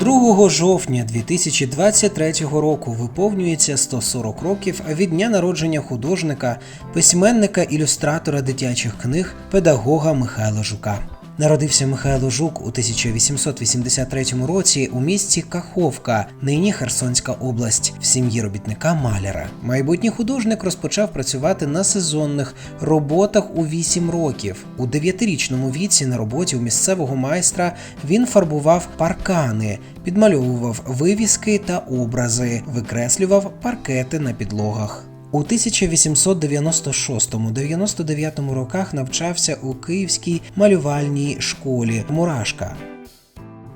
2 жовтня 2023 року виповнюється 140 років від дня народження художника, письменника, ілюстратора дитячих книг, педагога Михайла Жука. Народився Михайло Жук у 1883 році у місті Каховка, нині Херсонська область, в сім'ї робітника маляра. Майбутній художник розпочав працювати на сезонних роботах у 8 років. У 9-річному віці на роботі у місцевого майстра він фарбував паркани, підмальовував вивіски та образи, викреслював паркети на підлогах. У 1896-99 роках навчався у Київській малювальній школі Мурашка.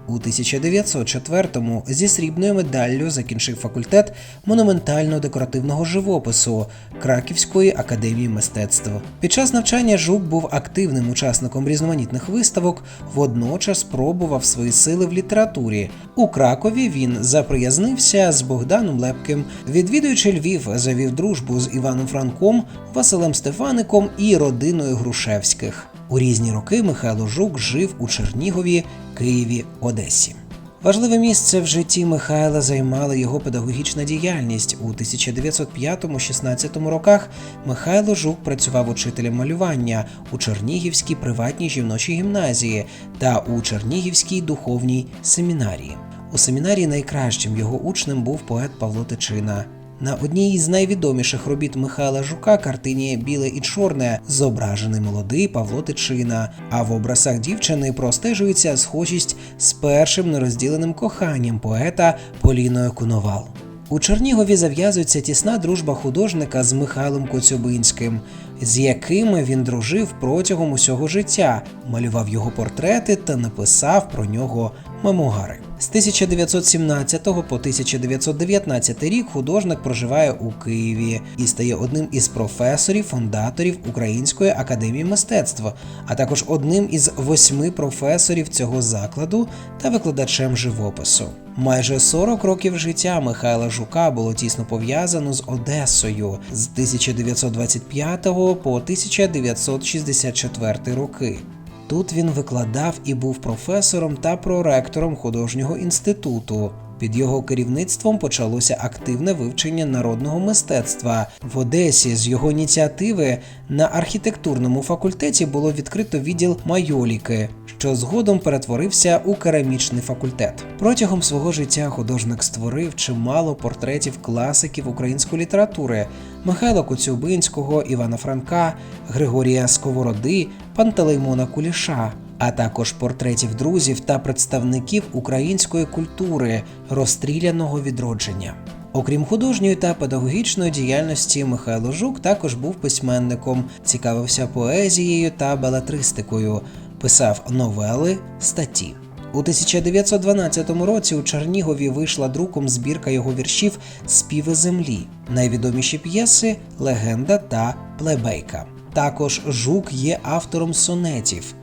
У 1904-му зі срібною медаллю закінчив факультет монументально-декоративного живопису Краківської академії мистецтв. Під час навчання Жук був активним учасником різноманітних виставок, водночас пробував свої сили в літературі. У Кракові він заприязнився з Богданом Лепким, відвідуючи Львів, завів дружбу з Іваном Франком, Василем Стефаником і родиною Грушевських. У різні роки Михайло Жук жив у Чернігові, Києві, Одесі. Важливе місце в житті Михайла займала його педагогічна діяльність. У 1905-16 роках Михайло Жук працював учителем малювання у Чернігівській приватній жіночій гімназії та у Чернігівській духовній семінарії. У семінарії найкращим його учнем був поет Павло Тичина. На одній із найвідоміших робіт Михайла Жука картині Біле і чорне зображений молодий Павло Тичина, а в образах дівчини простежується схожість з першим нерозділеним коханням поета Поліною Куновал. У Чернігові зав'язується тісна дружба художника з Михайлом Коцюбинським, з якими він дружив протягом усього життя, малював його портрети та написав про нього мемуари. З 1917 по 1919 рік художник проживає у Києві і стає одним із професорів, фундаторів Української академії мистецтв, а також одним із восьми професорів цього закладу та викладачем живопису. Майже 40 років життя Михайла Жука було тісно пов'язано з Одесою з 1925 по 1964 роки. Тут він викладав і був професором та проректором художнього інституту. Під його керівництвом почалося активне вивчення народного мистецтва. В Одесі з його ініціативи на архітектурному факультеті було відкрито відділ майоліки, що згодом перетворився у керамічний факультет. Протягом свого життя художник створив чимало портретів класиків української літератури Михайла Коцюбинського, Івана Франка, Григорія Сковороди, Пантелеймона Куліша а також портретів друзів та представників української культури розстріляного відродження. Окрім художньої та педагогічної діяльності, Михайло Жук також був письменником, цікавився поезією та балетристикою, писав новели, статті. У 1912 році у Чернігові вийшла друком збірка його віршів Співи землі, найвідоміші п'єси Легенда та Плебейка. Також Жук є автором сонетів.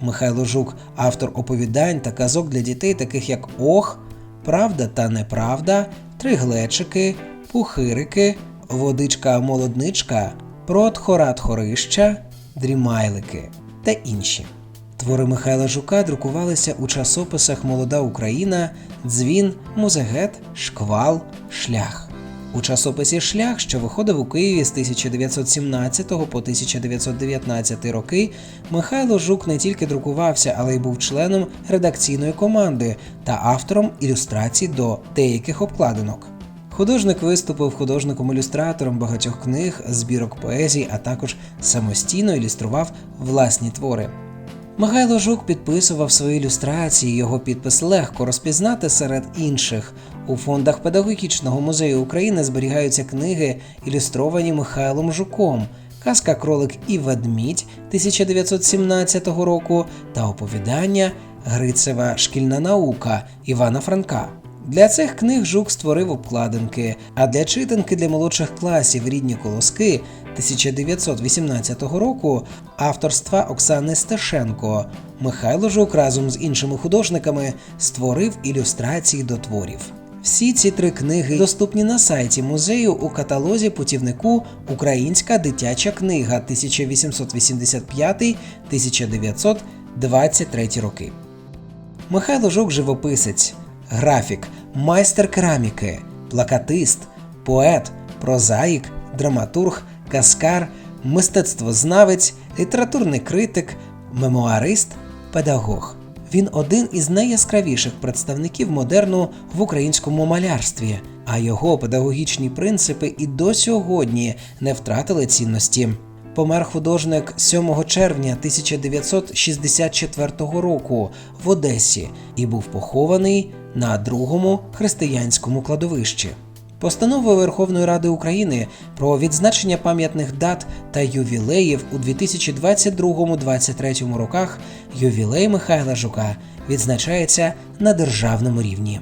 Михайло Жук, автор оповідань та казок для дітей, таких як Ох, Правда та Неправда, Три глечики, Пухирики, Водичка Молодничка, Протхорат Хорища, Дрімайлики та інші. Твори Михайла Жука друкувалися у часописах Молода Україна, Дзвін, Музегет, Шквал, Шлях. У часописі Шлях, що виходив у Києві з 1917 по 1919 роки, Михайло Жук не тільки друкувався, але й був членом редакційної команди та автором ілюстрацій до деяких обкладинок. Художник виступив художником-ілюстратором багатьох книг, збірок поезій, а також самостійно ілюстрував власні твори. Михайло Жук підписував свої ілюстрації, його підпис легко розпізнати серед інших. У фондах Педагогічного музею України зберігаються книги, ілюстровані Михайлом Жуком, Казка Кролик і Ведмідь 1917 року та оповідання Грицева Шкільна наука Івана Франка. Для цих книг Жук створив обкладинки, а для читанки для молодших класів рідні колоски 1918 року авторства Оксани Стешенко Михайло Жук разом з іншими художниками створив ілюстрації до творів. Всі ці три книги доступні на сайті музею у каталозі путівнику Українська дитяча книга 1885-1923 роки. Михайло Жук живописець. Графік, майстер кераміки, плакатист, поет, прозаїк, драматург, каскар, мистецтвознавець, літературний критик, мемуарист, педагог. Він один із найяскравіших представників модерну в українському малярстві, а його педагогічні принципи і до сьогодні не втратили цінності. Помер художник 7 червня 1964 року в Одесі і був похований на другому християнському кладовищі. Постановою Верховної Ради України про відзначення пам'ятних дат та ювілеїв у 2022-2023 роках ювілей Михайла Жука відзначається на державному рівні.